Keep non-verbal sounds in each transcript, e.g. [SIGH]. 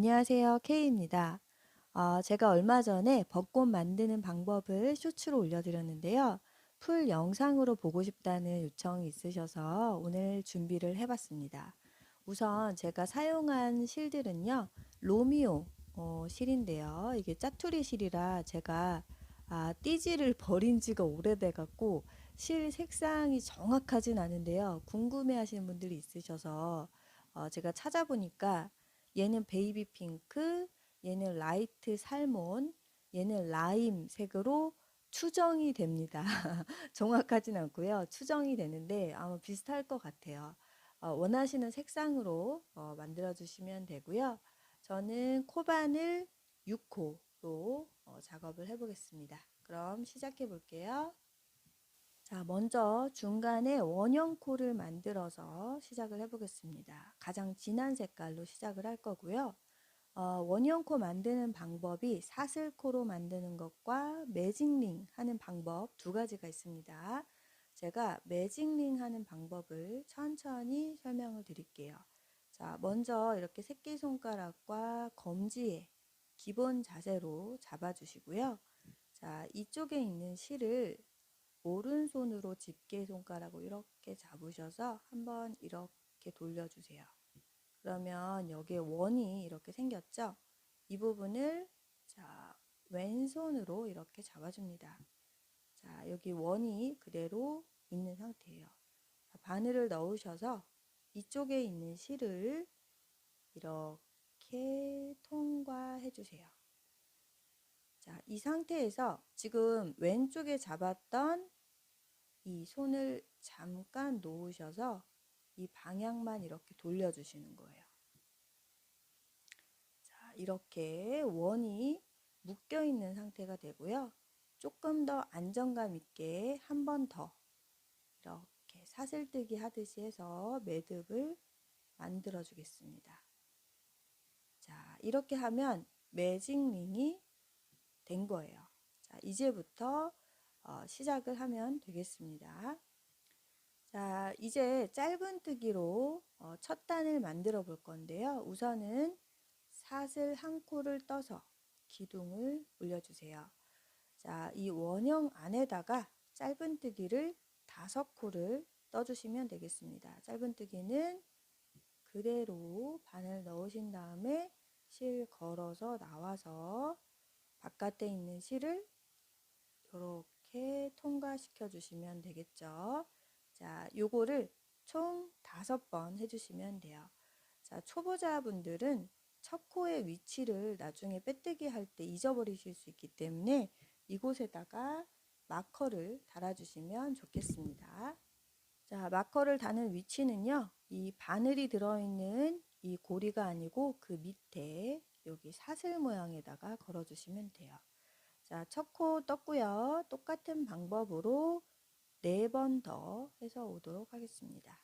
안녕하세요. K입니다. 어, 제가 얼마 전에 벚꽃 만드는 방법을 쇼츠로 올려드렸는데요. 풀 영상으로 보고 싶다는 요청이 있으셔서 오늘 준비를 해봤습니다. 우선 제가 사용한 실들은요. 로미오 어, 실인데요. 이게 짜투리 실이라 제가 아, 띠지를 [LAUGHS] 버린 지가 오래돼 갖고 실 색상이 정확하진 않은데요. 궁금해 하시는 분들이 있으셔서 어, 제가 찾아보니까 얘는 베이비 핑크, 얘는 라이트 살몬, 얘는 라임 색으로 추정이 됩니다. [LAUGHS] 정확하진 않고요. 추정이 되는데 아마 비슷할 것 같아요. 어, 원하시는 색상으로 어, 만들어 주시면 되고요. 저는 코바늘 6호로 어, 작업을 해보겠습니다. 그럼 시작해 볼게요. 자, 먼저 중간에 원형 코를 만들어서 시작을 해보겠습니다. 가장 진한 색깔로 시작을 할 거고요. 어, 원형 코 만드는 방법이 사슬 코로 만드는 것과 매직링 하는 방법 두 가지가 있습니다. 제가 매직링 하는 방법을 천천히 설명을 드릴게요. 자, 먼저 이렇게 새끼손가락과 검지에 기본 자세로 잡아주시고요. 자, 이쪽에 있는 실을 오른손으로 집게 손가락으로 이렇게 잡으셔서 한번 이렇게 돌려주세요. 그러면 여기에 원이 이렇게 생겼죠? 이 부분을 자, 왼손으로 이렇게 잡아줍니다. 자, 여기 원이 그대로 있는 상태예요. 자, 바늘을 넣으셔서 이쪽에 있는 실을 이렇게 통과해 주세요. 자, 이 상태에서 지금 왼쪽에 잡았던 이 손을 잠깐 놓으셔서 이 방향만 이렇게 돌려주시는 거예요. 자, 이렇게 원이 묶여 있는 상태가 되고요. 조금 더 안정감 있게 한 번 더 이렇게 사슬뜨기 하듯이 해서 매듭을 만들어 주겠습니다. 자, 이렇게 하면 매직링이 된 거예요. 자, 이제부터 어, 시작을 하면 되겠습니다. 자, 이제 짧은뜨기로 어, 첫 단을 만들어 볼 건데요. 우선은 사슬 한 코를 떠서 기둥을 올려주세요. 자, 이 원형 안에다가 짧은뜨기를 다섯 코를 떠주시면 되겠습니다. 짧은뜨기는 그대로 바늘 넣으신 다음에 실 걸어서 나와서 바깥에 있는 실을 이렇게 통과시켜 주시면 되겠죠. 자, 요거를 총 다섯 번 해주시면 돼요. 자, 초보자분들은 첫 코의 위치를 나중에 빼뜨기 할 때 잊어버리실 수 있기 때문에 이곳에다가 마커를 달아주시면 좋겠습니다. 자, 마커를 다는 위치는요, 이 바늘이 들어있는 이 고리가 아니고 그 밑에 여기 사슬 모양에다가 걸어주시면 돼요. 자, 첫 코 떴고요. 똑같은 방법으로 네 번 더 해서 오도록 하겠습니다.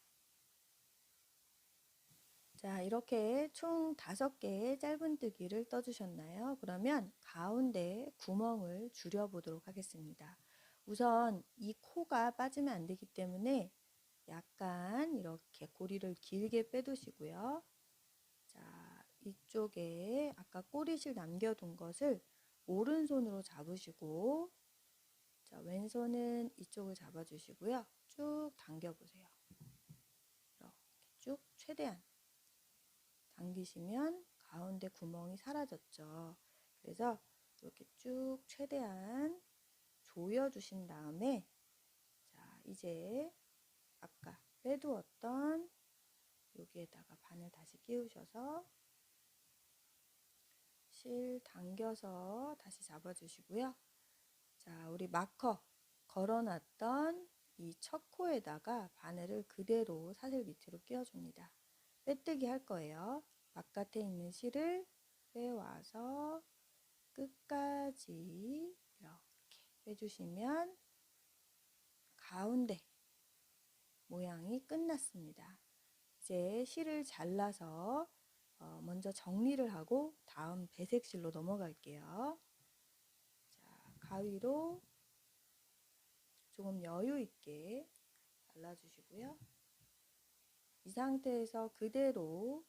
자, 이렇게 총 다섯 개의 짧은뜨기를 떠주셨나요? 그러면 가운데 구멍을 줄여보도록 하겠습니다. 우선 이 코가 빠지면 안 되기 때문에 약간 이렇게 고리를 길게 빼두시고요. 자, 이쪽에 아까 꼬리실 남겨둔 것을 오른손으로 잡으시고 자, 왼손은 이쪽을 잡아주시고요. 쭉 당겨보세요. 이렇게 쭉 최대한 당기시면 가운데 구멍이 사라졌죠. 그래서 이렇게 쭉 최대한 조여주신 다음에 자, 이제 아까 빼두었던 여기에다가 바늘 다시 끼우셔서 실 당겨서 다시 잡아주시고요. 자, 우리 마커 걸어놨던 이 첫 코에다가 바늘을 그대로 사슬 밑으로 끼워줍니다. 빼뜨기 할 거예요. 바깥에 있는 실을 빼와서 끝까지 이렇게 빼주시면 가운데 모양이 끝났습니다. 이제 실을 잘라서 어, 먼저 정리를 하고 다음 배색실로 넘어갈게요. 자, 가위로 조금 여유 있게 잘라주시고요. 이 상태에서 그대로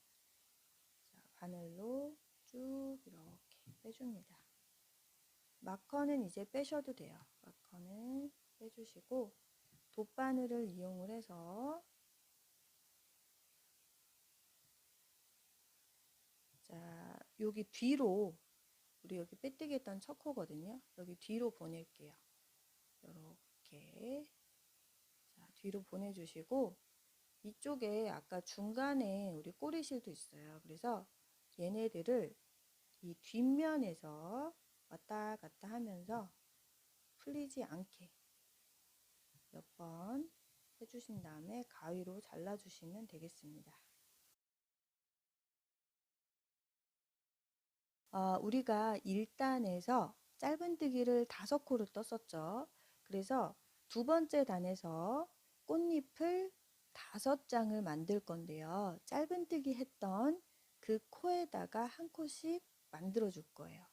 자, 바늘로 빼줍니다. 마커는 이제 빼셔도 돼요. 마커는 빼주시고 돗바늘을 이용을 해서 자 여기 뒤로 우리 여기 빼뜨기 했던 첫 코거든요. 여기 뒤로 보낼게요. 이렇게 자 뒤로 보내주시고 이쪽에 아까 중간에 우리 꼬리실도 있어요. 그래서 얘네들을 이 뒷면에서 왔다 갔다 하면서 풀리지 않게 몇 번 해주신 다음에 가위로 잘라주시면 되겠습니다. 어, 우리가 1단에서 짧은뜨기를 다섯 코를 떴었죠. 그래서 두 번째 단에서 꽃잎을 다섯 장을 만들 건데요. 짧은뜨기 했던 그 코에다가 한 코씩 만들어 줄 거예요.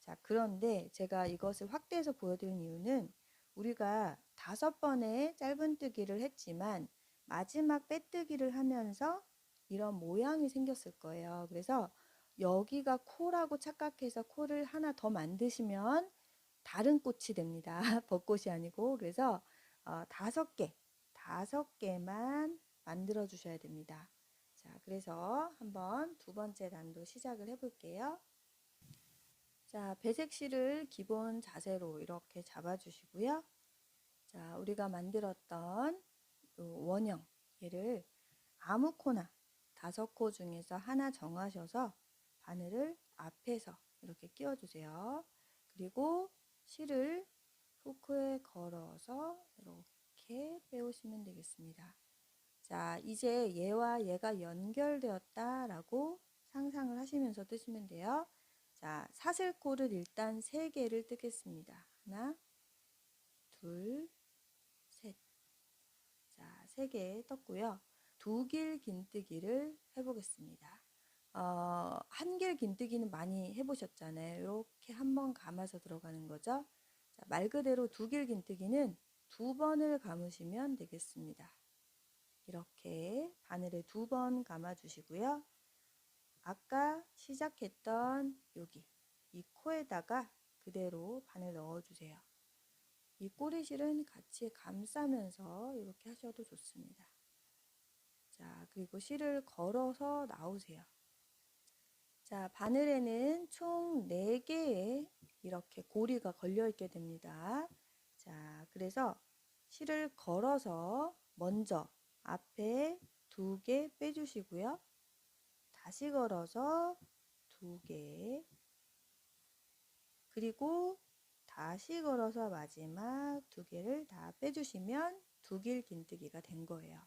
자, 그런데 제가 이것을 확대해서 보여드린 이유는 우리가 다섯 번의 짧은뜨기를 했지만 마지막 빼뜨기를 하면서 이런 모양이 생겼을 거예요. 그래서 여기가 코라고 착각해서 코를 하나 더 만드시면 다른 꽃이 됩니다. [LAUGHS] 벚꽃이 아니고 그래서 어, 다섯 개, 다섯 개만 만들어 주셔야 됩니다. 자, 그래서 한번 두 번째 단도 시작을 해볼게요. 자, 배색 실을 기본 자세로 이렇게 잡아주시고요. 자, 우리가 만들었던 원형 얘를 아무 코나 다섯 코 중에서 하나 정하셔서 바늘을 앞에서 이렇게 끼워주세요. 그리고 실을 후크에 걸어서 이렇게 빼오시면 되겠습니다. 자, 이제 얘와 얘가 연결되었다 라고 상상을 하시면서 뜨시면 돼요. 자, 사슬코를 일단 세 개를 뜨겠습니다. 하나, 둘, 셋. 자, 세개 떴고요. 두길 긴뜨기를 해보겠습니다. 어, 한길 긴뜨기는 많이 해보셨잖아요. 이렇게 한 번 감아서 들어가는 거죠. 자, 말 그대로 두길 긴뜨기는 두 번을 감으시면 되겠습니다. 이렇게 바늘에 두 번 감아 주시고요. 아까 시작했던 여기 이 코에다가 그대로 바늘 넣어 주세요. 이 꼬리실은 같이 감싸면서 이렇게 하셔도 좋습니다. 자, 그리고 실을 걸어서 나오세요. 자, 바늘에는 총 4개의 이렇게 고리가 걸려 있게 됩니다. 자, 그래서 실을 걸어서 먼저 앞에 두 개 빼주시고요. 다시 걸어서 두 개, 그리고 다시 걸어서 마지막 두 개를 다 빼주시면 두길 긴뜨기가 된 거예요.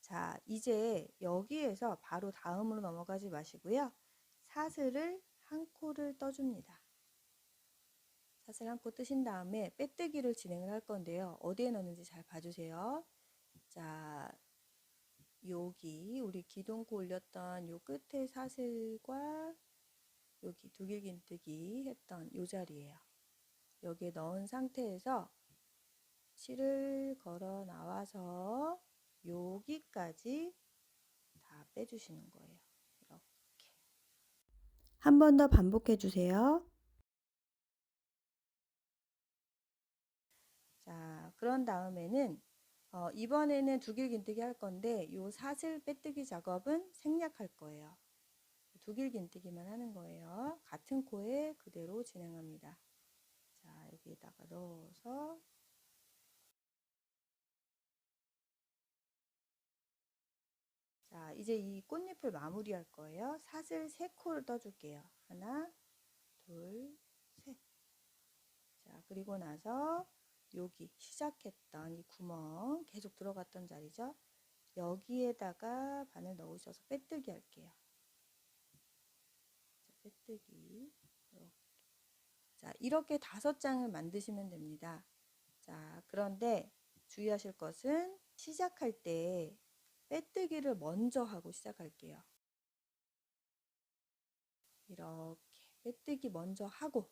자, 이제 여기에서 바로 다음으로 넘어가지 마시고요. 사슬을 한 코를 떠줍니다. 사슬 한 코 뜨신 다음에 빼뜨기를 진행을 할 건데요. 어디에 넣는지 잘 봐주세요. 자, 여기 우리 기둥코 올렸던 요 끝에 사슬과 여기 두길긴뜨기 했던 요 자리에요. 여기에 넣은 상태에서 실을 걸어 나와서 여기까지 다 빼주시는 거예요. 한 번 더 반복해 주세요. 자, 그런 다음에는 어, 이번에는 두길 긴뜨기 할 건데 요 사슬 빼뜨기 작업은 생략할 거예요. 두길 긴뜨기만 하는 거예요. 같은 코에 그대로 진행합니다. 자, 여기에다가 넣어서 자, 이제 이 꽃잎을 마무리할 거예요. 사슬 세 코를 떠줄게요. 하나, 둘, 셋. 자, 그리고 나서 여기 시작했던 이 구멍 계속 들어갔던 자리죠. 여기에다가 바늘 넣으셔서 빼뜨기 할게요. 자, 빼뜨기 이렇게. 자, 이렇게 다섯 장을 만드시면 됩니다. 자, 그런데 주의하실 것은 시작할 때 빼뜨기를 먼저 하고 시작할게요. 이렇게 빼뜨기 먼저 하고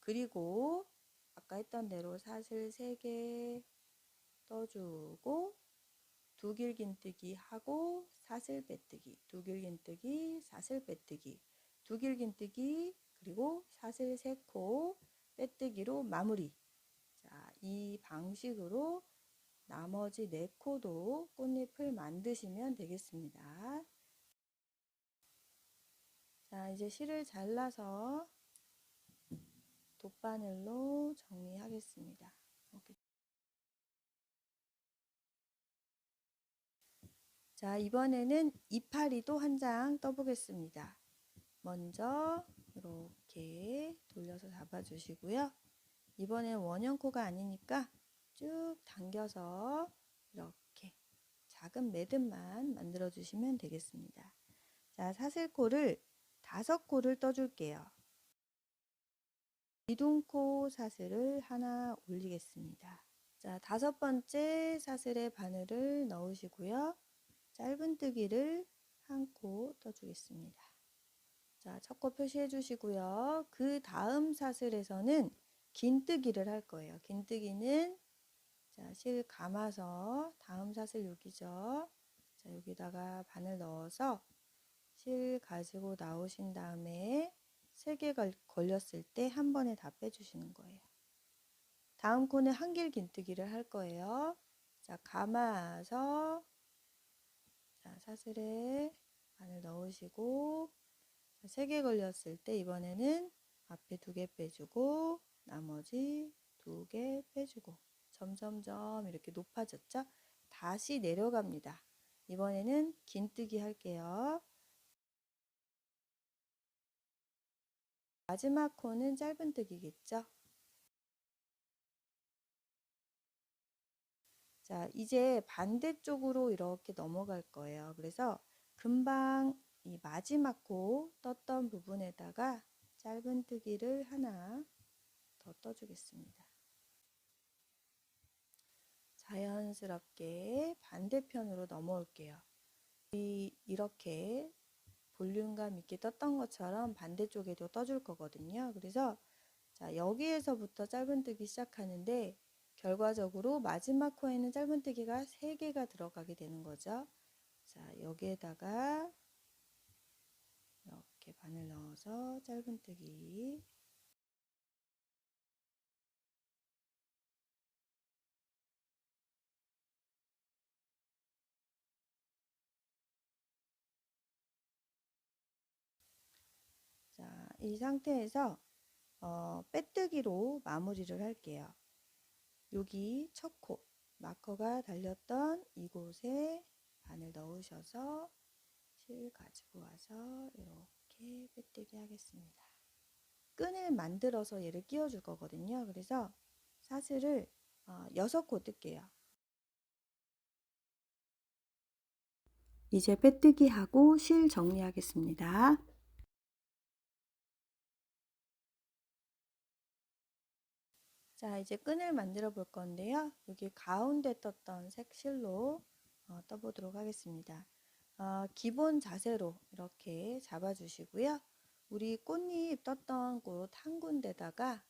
그리고 아까 했던 대로 사슬 3개 떠주고 두 길긴뜨기 하고 사슬 빼뜨기 두 길긴뜨기 사슬 빼뜨기 두 길긴뜨기 그리고 사슬 3코 빼뜨기로 마무리. 자, 이 방식으로 나머지 4코도 꽃잎을 만드시면 되겠습니다. 자, 이제 실을 잘라서 돗바늘로 정리하겠습니다. 자, 이번에는 이파리도 한 장 떠보겠습니다. 먼저 이렇게 돌려서 잡아주시고요. 이번엔 원형코가 아니니까 쭉 당겨서 이렇게 작은 매듭만 만들어 주시면 되겠습니다. 자, 사슬코를 다섯 코를 떠줄게요. 이둥코 사슬을 하나 올리겠습니다. 자, 다섯 번째 사슬에 바늘을 넣으시고요. 짧은뜨기를 한 코 떠주겠습니다. 자, 첫 코 표시해 주시고요. 그 다음 사슬에서는 긴뜨기를 할 거예요. 긴뜨기는 자, 실 감아서 다음 사슬 여기죠. 자, 여기다가 바늘 넣어서 실 가지고 나오신 다음에 세개 걸렸을 때 한 번에 다 빼주시는 거예요. 다음 코는 한길 긴뜨기를 할 거예요. 자, 감아서 자, 사슬에 바늘 넣으시고 세개 걸렸을 때 이번에는 앞에 두개 빼주고 나머지 두개 빼주고 점점점 이렇게 높아졌죠? 다시 내려갑니다. 이번에는 긴뜨기 할게요. 마지막 코는 짧은 뜨기겠죠? 자, 이제 반대쪽으로 이렇게 넘어갈 거예요. 그래서 금방 이 마지막 코 떴던 부분에다가 짧은 뜨기를 하나 더 떠주겠습니다. 자연스럽게 반대편으로 넘어올게요. 이, 이렇게 볼륨감 있게 떴던 것처럼 반대쪽에도 떠줄 거거든요. 그래서 자 여기에서부터 짧은뜨기 시작하는데 결과적으로 마지막 코에는 짧은뜨기가 3개가 들어가게 되는 거죠. 자 여기에다가 이렇게 바늘 넣어서 짧은뜨기 이 상태에서 어, 빼뜨기로 마무리를 할게요. 여기 첫 코, 마커가 달렸던 이곳에 바늘 넣으셔서 실 가지고 와서 이렇게 빼뜨기 하겠습니다. 끈을 만들어서 얘를 끼워 줄 거거든요. 그래서 사슬을 어, 6코 뜰게요. 이제 빼뜨기 하고 실 정리하겠습니다. 자, 이제 끈을 만들어 볼 건데요. 여기 가운데 떴던 색실로 어, 떠보도록 하겠습니다. 어, 기본 자세로 이렇게 잡아 주시고요. 우리 꽃잎 떴던 곳 한 군데다가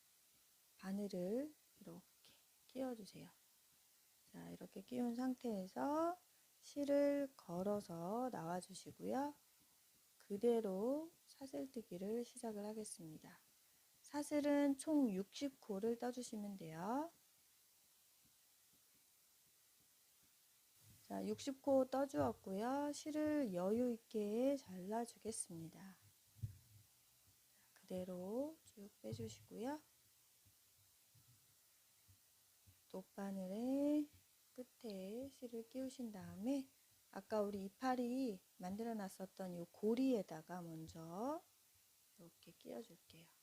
바늘을 이렇게 끼워 주세요. 자, 이렇게 끼운 상태에서 실을 걸어서 나와 주시고요. 그대로 사슬뜨기를 시작을 하겠습니다. 사슬은 총 60코를 떠주시면 돼요. 자, 60코 떠주었고요. 실을 여유 있게 잘라주겠습니다. 그대로 쭉 빼주시고요. 돗바늘의 끝에 실을 끼우신 다음에 아까 우리 이파리 만들어 놨었던 이 고리에다가 먼저 이렇게 끼워줄게요.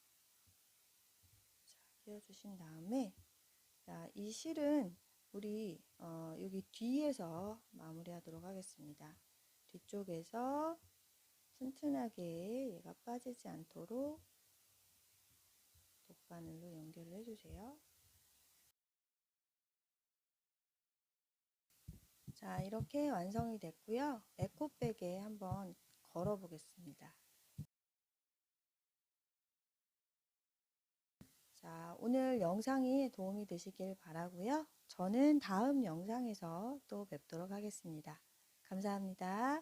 끼워주신 다음에 자, 이 실은 우리 어, 여기 뒤에서 마무리하도록 하겠습니다. 뒤쪽에서 튼튼하게 얘가 빠지지 않도록 돗바늘로 연결을 해주세요. 자 이렇게 완성이 됐고요. 에코백에 한번 걸어 보겠습니다. 자, 오늘 영상이 도움이 되시길 바라고요. 저는 다음 영상에서 또 뵙도록 하겠습니다. 감사합니다.